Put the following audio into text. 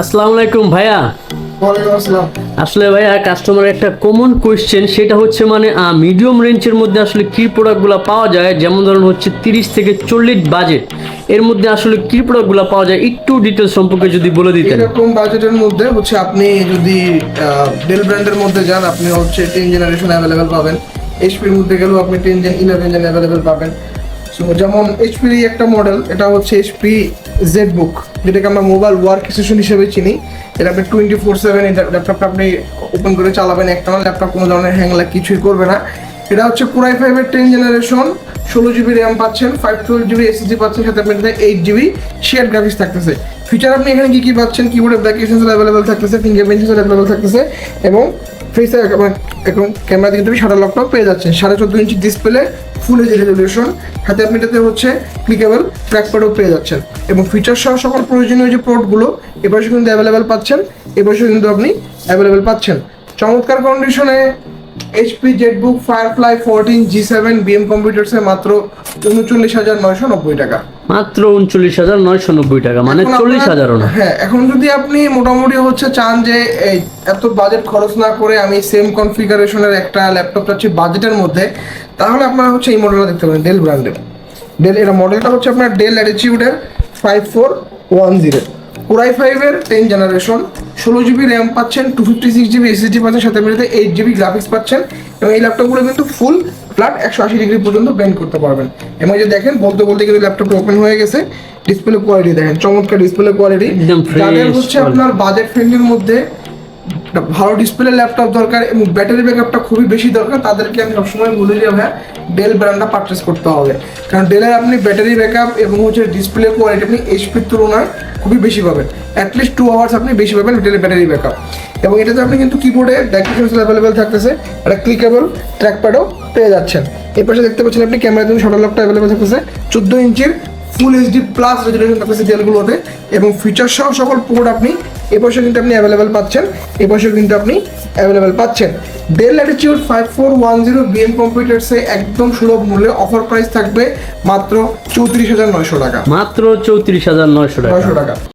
আসসালামু আলাইকুম ভাইয়া। আসলে ভাইয়া কাস্টমার একটা কমন কোয়েশ্চেন সেটা হচ্ছে মানে মিডিয়াম রেঞ্জের মধ্যে আসলে কি প্রোডাক্টগুলো পাওয়া যায়? যেমন ধরুন হচ্ছে তিরিশ থেকে চল্লিশ বাজেট এর মধ্যে আসলে কি প্রোডাক্টগুলো পাওয়া যায়? একটু ডিটেলস সম্পর্কে যদি বলে দিতেন। এরকম বাজেটের মধ্যে হচ্ছে আপনি যদি ডেল ব্র্যান্ডের মধ্যে যান আপনি হচ্ছে টেন জেনারেশন অ্যাভেলেবেল পাবেন। এইচপির মধ্যে গেলেও আপনি ten gen eleven gen available পাবেন। সো যেমন এইচপির একটা মডেল এটা হচ্ছে এইচপি জেড বুক যেটাকে আমরা মোবাইল ওয়ার্ক স্টেশন হিসেবে চিনি। এটা আপনি টোয়েন্টি ফোর সেভেন ল্যাপটপটা আপনি ওপেন করে চালাবেন, একটা ল্যাপটপ কোনো ধরনের হ্যাংলা কিছুই করবে না। এটা হচ্ছে কোরাই ফাইভের টেন জেনারেশন ষোলো জিবি র্যাম পাচ্ছেন ফাইভ টুয়েলভ জিবি এসএসডি পাচ্ছেন, সাথে আপনার এইট জিবি শেয়ার গ্রাফিক্স থাকতেছে। ফিচার আপনি এখানে কি কি পাচ্ছেন? কিবোর্ডে ব্যাক সেন্সর অ্যাভেলেবল থাকতেছে ফিঙ্গারপ্রিন্ট সেন্সর অ্যাভেলেবল থাকতেছে, এবং ফেস এখন ক্যামেরা কিন্তু শাটার লকটাও পেয়ে যাচ্ছেন। সাড়ে চোদ্দ inch display full H resolution হাতে আপনি এটাতে হচ্ছে ক্লিকেবল ট্র্যাকপ্যাডও পেয়ে যাচ্ছেন। এবং ফিচার সহ সকল প্রয়োজনীয় যে পোর্টগুলো এ পাশে কিন্তু অ্যাভেলেবেল পাচ্ছেন, এ পাশে কিন্তু আপনি অ্যাভেলেবেল পাচ্ছেন। চমৎকার কন্ডিশনে HP ZBook Firefly fourteen G seven BM কম্পিউটার্সে মাত্র উনচল্লিশ হাজার নয়শো নব্বই টাকা। মাত্র উনচল্লিশ হাজার নয়শো নব্বই টাকা মানে চল্লিশ না। হ্যাঁ এখন যদি আপনি মোটামুটি হচ্ছে চান যে এত বাজেট খরচ না করে আমি সেম কনফিগারেশনের একটা ল্যাপটপ চাচ্ছি বাজেটের মধ্যে তাহলে আপনারা হচ্ছে এই মডেলটা দেখতে পারেন ডেল ব্র্যান্ডের ডেল এটা মডেলটা হচ্ছে আপনার Dell অ্যাটিচিউডের five four one zero core i ফাইভের টেন জেনারেশন ষোলো জিবি র্যাম পাচ্ছেন two fifty six GB SSD পাচ্ছেন সাথে মিলিতে এইট জিবি গ্রাফিক্স পাচ্ছেন এবং এই ল্যাপটপগুলো কিন্তু ফুল ফ্ল্যাট একশো আশি ডিগ্রি পর্যন্ত বেন্ড করতে পারবেন। এবং যে দেখেন বলতে বলতে কিন্তু ল্যাপটপটা ওপেন হয়ে গেছে। ডিসপ্লে কোয়ালিটি দেখেন চমৎকার ডিসপ্লে কোয়ালিটি যাদের হচ্ছে আপনার বাজেট ফ্রেন্ডলির মধ্যে একটা ভালো ডিসপ্লে ল্যাপটপ দরকার এবং ব্যাটারি ব্যাকআপটা খুবই বেশি দরকার। তাদেরকে আমি সবসময় বলি যে ভাইয়া ডেল ব্র্যান্ডটা পারচেস করতে হবে। কারণ ডেলের আপনি ব্যাটারি ব্যাকআপ এবং হচ্ছে ডিসপ্লে কোয়ালিটি আপনি এইচপির তুলনায় খুবই বেশি পাবেন। অ্যাটলিস্ট টু আওয়ার্স আপনি বেশি পাবেন ডেলের ব্যাটারি ব্যাকআপ এবং এটাতে আপনি কিন্তু কিবোর্ডে ব্যাকলিশন অ্যাভেলেবেল থাকতেছে, একটা ক্লিকেবল ট্র্যাকপ্যাডও পেয়ে যাচ্ছেন। এই পাশে দেখতে পাচ্ছেন আপনি ক্যামেরা জন্য শটার লকটা অ্যাভেলেবেল থাকতেছে। চোদ্দ ইঞ্চির ফুল এইচডি প্লাস রেজলিউশন থাকতেছে ডেলগুলোতে এবং ফিচার সহ সকল পোর্ট আপনি এ বছর কিন্তু আপনি অ্যাভেলেবেল পাচ্ছেন এ বছর কিন্তু আপনি অ্যাভেলেবেল পাচ্ছেন। Dell Latitude five four one zero BM কম্পিউটার্সে একদম সুলভ মূল্যে অফার প্রাইস থাকবে মাত্র চৌত্রিশ হাজার নয়শো টাকা। মাত্র চৌত্রিশ হাজার নয়শো টাকা। নয়শো টাকা।